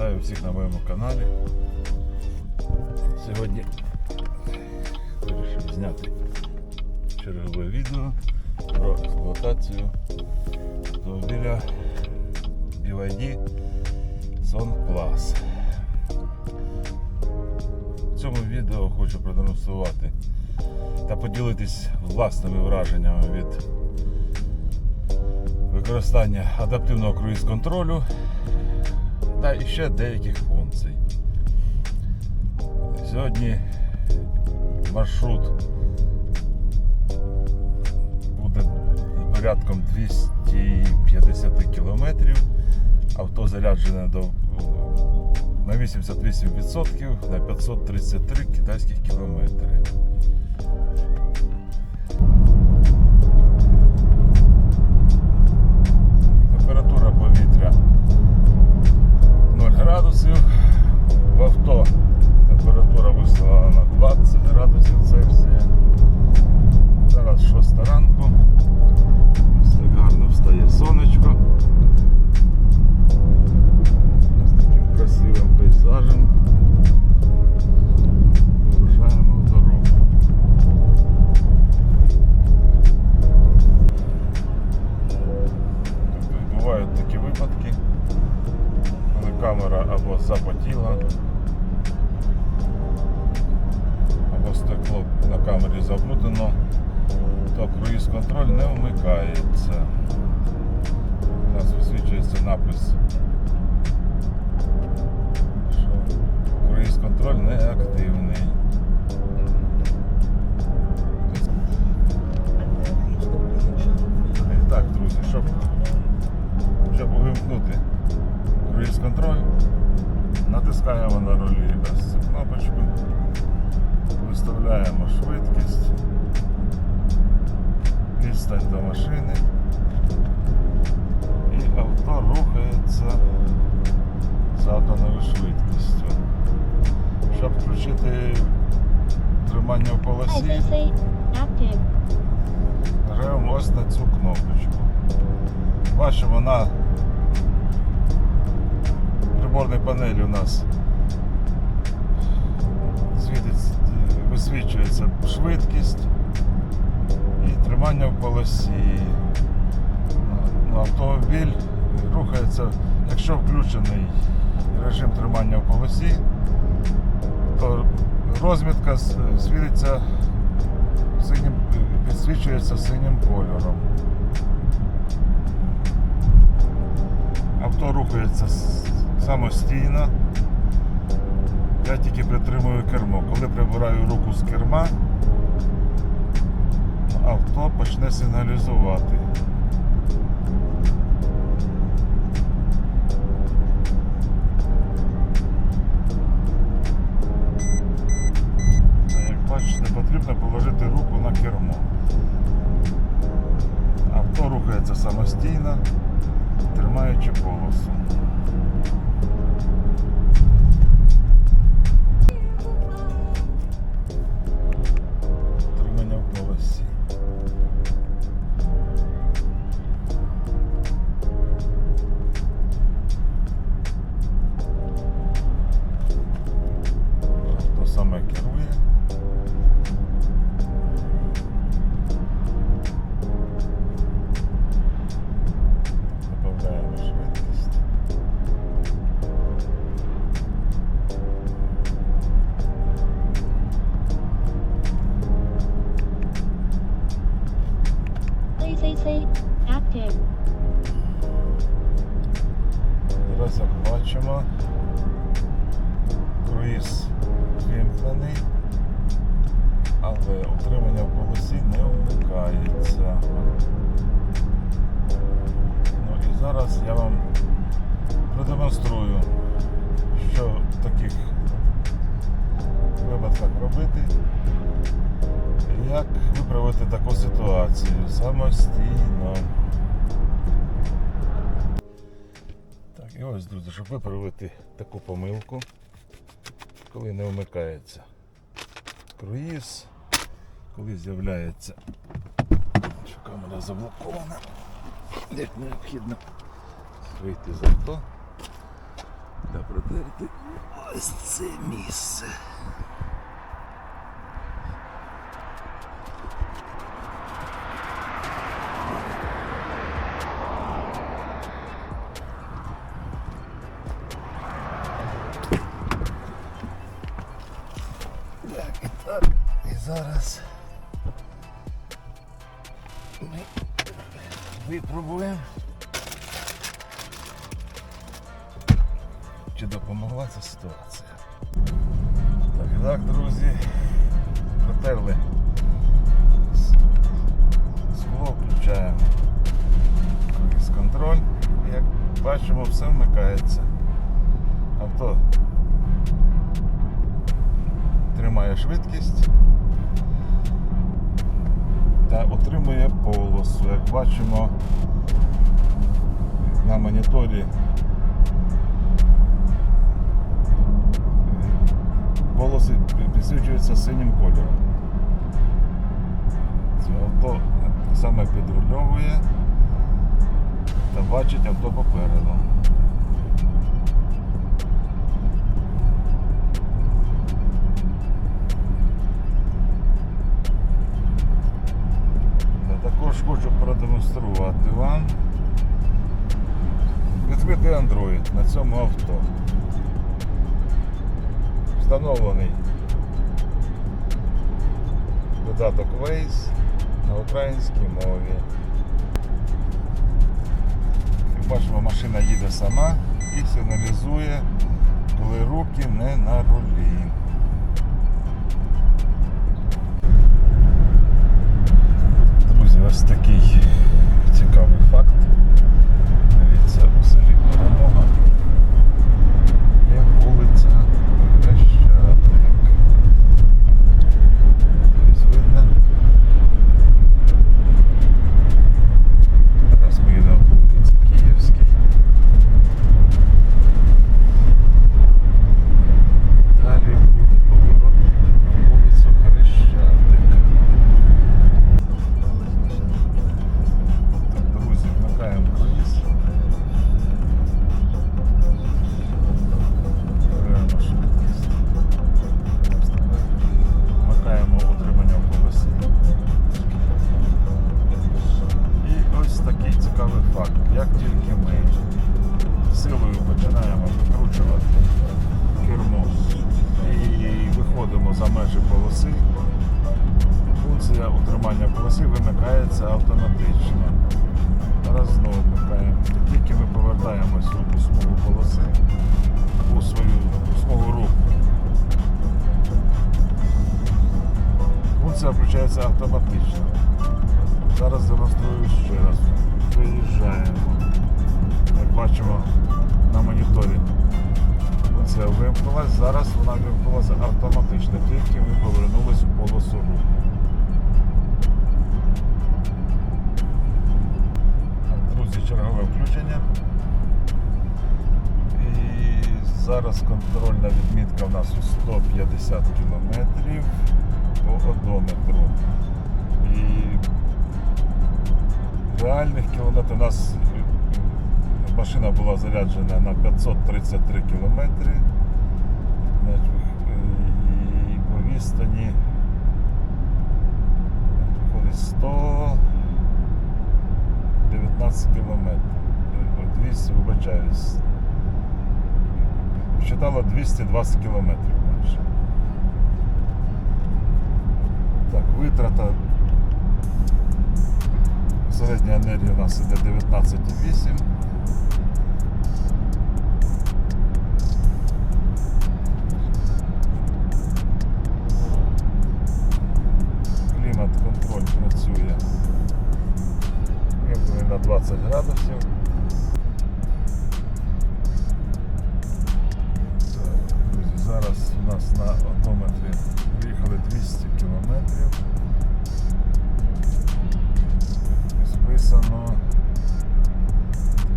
Вітаю всіх на моєму каналі. Сьогодні вирішив зняти чергове відео про експлуатацію автомобіля BYD Son Plus. В цьому відео хочу продемонструвати та поділитись власними враженнями від використання адаптивного круїз-контролю та іще деяких функцій. Сьогодні маршрут буде порядком 250 кілометрів. Авто заряджене до, на 88% на 533 китайських кілометри. Температура повітря 0 градусів. В авто температура виставлена на 20 градусів Цельсія. Зараз 6 ранку. Ось так гарно встає сонечко. З таким красивим пейзажем. Круїз-контроль не активний. І тримання в полосі, нажимаємо ось на цю кнопочку. Бачимо на приборній панелі у нас світить, висвічується швидкість і тримання в полосі. Ну, Автомобіль рухається, якщо включений режим тримання в полосі, то розмітка світиться синім, підсвічується синім кольором. Авто рухається самостійно. Я тільки притримую кермо. Коли прибираю руку з керма, авто почне сигналізувати. Зараз як бачимо, круїз вімкнений, але утримання в полосі не вмикається. Ну і зараз я вам продемонструю, що в таких випадках робити як виправити таку ситуацію самостійно. Так, і ось, друзі, щоб виправити таку помилку, коли не вмикається круїз, коли з'являється, що камера заблокована, як необхідно вийти з авто, Для протерти ось це місце. Випробуємо. Чи допомогла ця ситуація? Так, і так, друзі, протерли. Скло включаємо. Круїз контроль. І як бачимо, все вмикається. Авто тримає швидкість та отримує полосу. Як бачимо на моніторі полоси підсвічуються синім кольором. Це авто саме підрульовує та бачить авто попереду. Хочу продемонструвати вам відкритий Android на цьому авто. Встановлений додаток Waze на українській мові. Як бачимо, машина їде сама і сигналізує, коли руки не на рулі. Друзі, ось такий Тільки ми повертаємось у смугу полоси, у свою смугу руху, функція включається автоматично. Зараз демонструю ще раз. Виїжджаємо. Як бачимо на моніторі. Функція вимкнулась, зараз вона вимкнулася автоматично, тільки ми повернулись у полосу руху. Друзі, включення. І зараз контрольна відмітка у нас у 150 км по одометру. І реальних кілометрів у нас е, машина була заряджена на 533 кілометри. Е, І по відстані виходить 100 19 кілометрів. Е, 200, вибачаюсь. Вчитала 220 кілометрів майже. Так, витрата. Середня енергія у нас іде 19,8. Клімат контроль працює. Вимкнений 20 градусів. Друзі, зараз у нас на одометрі виїхали 200 кілометрів. Списано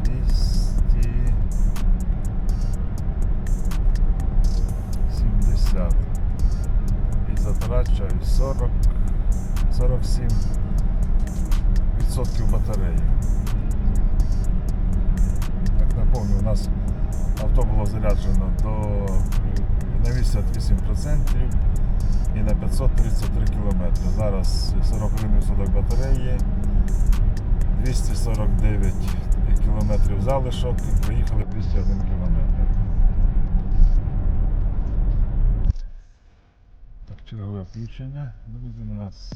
270. І затрачаю 40, 47 відсотків батареї. Як напомню, у нас авто було заряджено до на 88% і на 533 км. Зараз 41% батареї, 249 км залишок і проїхали 201 км. Так, чергове включення. Друзі, у нас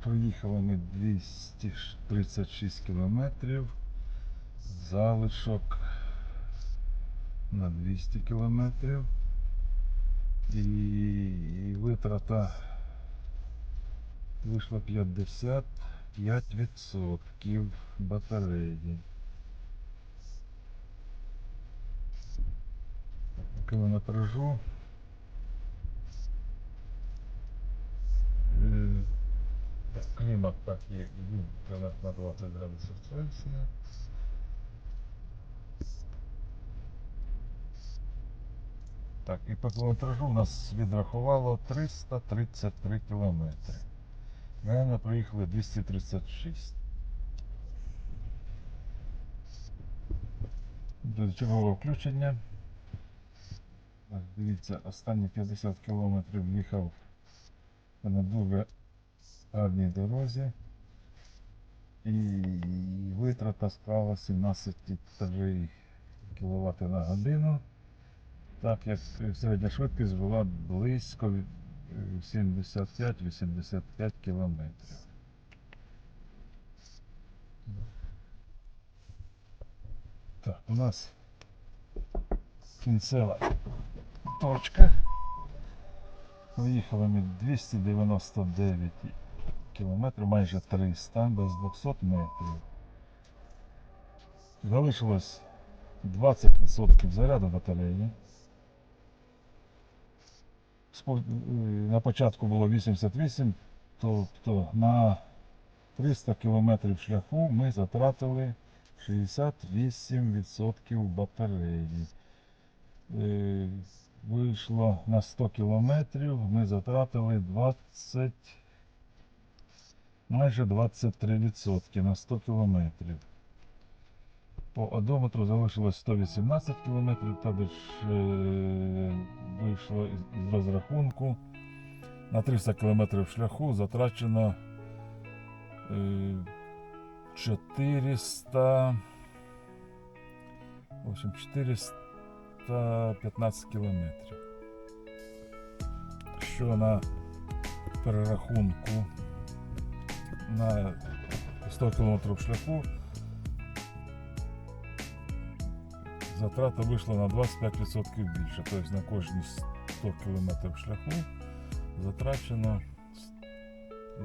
проїхали ми 236 кілометрів. Залишок на 200 кілометрів. І, і витрата вийшла 55% батареї. Кілометражу. Клімат так є він на 20 градусів Цельсія. Так, і по кілометражу у нас відрахувало 333 кілометри. Ми проїхали 236. До чергового включення. Дивіться, останні 50 кілометрів їхав на дуже гарній дорозі. І витрата склала 17,3 кВт на годину. Так як середня швидкість була близько е, 75-85 кілометрів. Так, у нас кінцева точка. Проїхали ми 299 кілометрів, майже 300, без 200 метрів. Залишилось 20% заряду батареї. На початку було 88, тобто на 300 кілометрів шляху ми затратили 68% батареї. Е, Вийшло на 100 кілометрів, ми затратили 20, майже 23% на 100 кілометрів. По одометру залишилось 118 кілометрів, тобто е, вийшло із розрахунку. На 300 кілометрів шляху затрачено е, 400, в общем, 415 кілометрів. Що на перерахунку на 100 кілометрів шляху затрата вийшла на 25% більше. Тобто на кожні 100 кілометрів шляху затрачено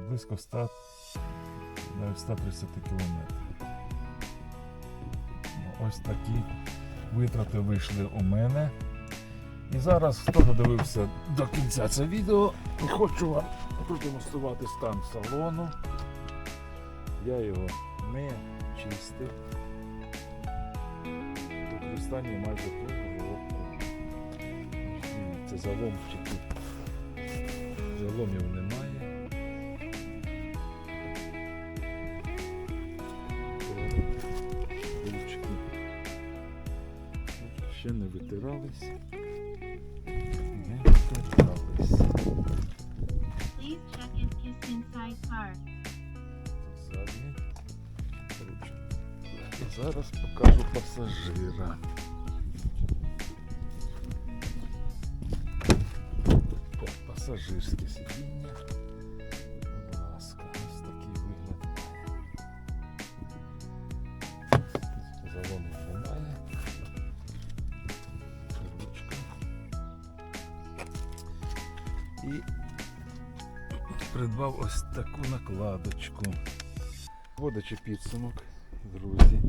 близько 100, навіть 130 кілометрів. Ну, Ось такі витрати вийшли у мене. І зараз, хто додивився до кінця це відео, хочу вам продемонструвати стан салону. Я його не чистив. Використання майже півроку. Це заломчики. Заломів немає. Ручки ще не витирались. Зараз покажу пасажира. Пасажирське сидіння. Будь ласка, ось такий вигляд має. Немає. І придбав ось таку накладочку. Водячи підсумок, друзі.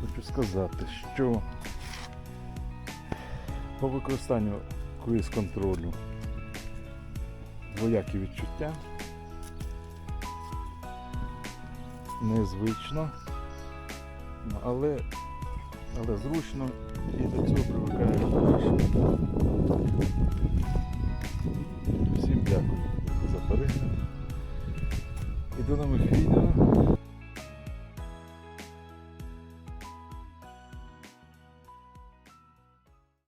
Хочу сказати, що по використанню круїз контролю двоякі відчуття. Незвично, але, але зручно і до цього привикаєш. Всім дякую за перегляд. І до нових відео.